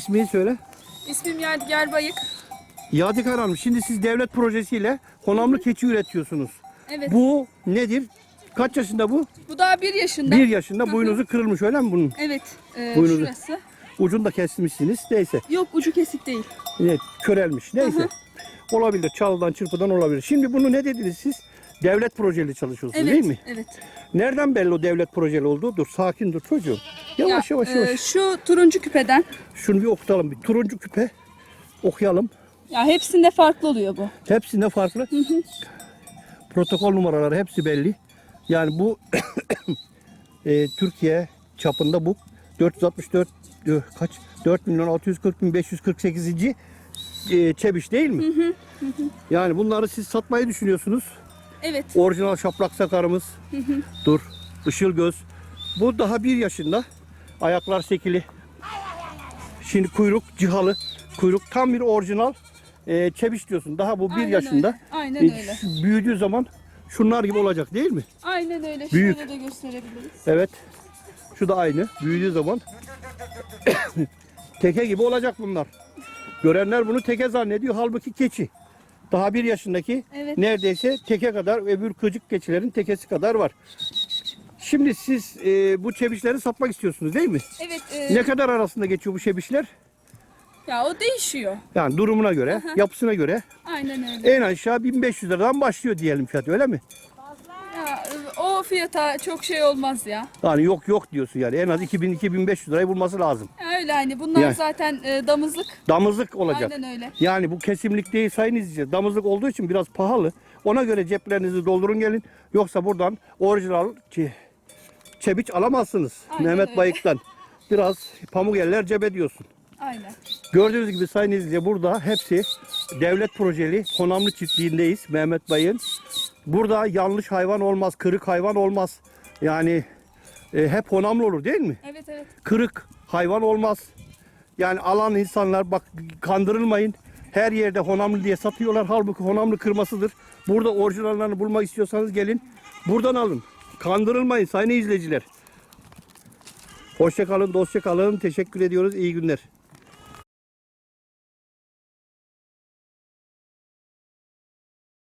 İsmini söyle. İsmim Yadigar Bayık. Yadigar Hanım şimdi siz devlet projesiyle honamlı keçi üretiyorsunuz. Evet. Bu nedir? Kaç yaşında bu? Bu daha bir yaşında. Bir yaşında boynuzu kırılmış öyle mi bunun? Evet. E, Buyurun. şurası. Ucunu da kesmişsiniz. Neyse. Yok ucu kesik değil. Evet, körelmiş. Neyse. Olabilir. Çalıdan çırpıdan olabilir. Şimdi bunu ne dediniz siz? Devlet projeli çalışıyorsunuz Evet. değil mi? Evet. Nereden belli o devlet projeli olduğu? Dur sakin dur çocuğum. Yavaş Ya, yavaş e, yavaş. şu turuncu küpeden. Şunu bir okutalım. Bir turuncu küpe okuyalım. Ya hepsinde farklı oluyor bu. Hepsinde farklı. Protokol numaraları hepsi belli. Yani bu e, Türkiye çapında bu 464 e, kaç 4 milyon 640 bin 548. E, çebiş değil mi? Yani bunları siz satmayı düşünüyorsunuz. Evet. Orijinal şaplak sakarımız. Dur. Işıl göz. Bu daha bir yaşında. Ayaklar sekili. Şimdi kuyruk cihalı. Kuyruk tam bir orijinal e, çebiş diyorsun. Daha bu bir Aynen yaşında. öyle, aynen E, öyle. büyüdüğü zaman şunlar gibi olacak değil mi? Aynen öyle. Büyük. Şöyle de gösterebiliriz. Evet. Şu da aynı. Büyüdüğü zaman teke gibi olacak bunlar. Görenler bunu teke zannediyor. Halbuki keçi. Daha bir yaşındaki Evet. neredeyse teke kadar öbür kıcık keçilerin tekesi kadar var. Şimdi siz e, bu çebişleri satmak istiyorsunuz değil mi? Evet. e, Ne kadar arasında geçiyor bu çebişler? Ya o değişiyor. Yani durumuna göre, yapısına göre Aynen öyle. en aşağı 1500 liradan başlıyor diyelim fiyat öyle mi? Fiyata çok şey olmaz ya. Yani yok yok diyorsun yani en az 2000-2500 lirayı bulması lazım. öyle hani bunlar Yani. zaten e, damızlık. Damızlık olacak. Aynen öyle. Yani bu kesimlik değil sayın izleyiciler. Damızlık olduğu için biraz pahalı. Ona göre ceplerinizi doldurun gelin. Yoksa buradan orijinal çe- çebiç alamazsınız. Aynen Mehmet öyle. Bayık'tan. Biraz pamuk eller cebe diyorsun. Aynen. Gördüğünüz gibi sayın izleyiciler burada hepsi devlet projeli Konamlı çiftliğindeyiz Mehmet Bay'ın. Burada yanlış hayvan olmaz, kırık hayvan olmaz. Yani e, hep honamlı olur değil mi? Evet evet. kırık hayvan olmaz. Yani alan insanlar bak kandırılmayın. Her yerde honamlı diye satıyorlar. Halbuki honamlı kırmasıdır. Burada orijinallerini bulmak istiyorsanız gelin. Buradan alın. Kandırılmayın sayın izleyiciler. Hoşça kalın, dostça kalın. Teşekkür ediyoruz. İyi günler.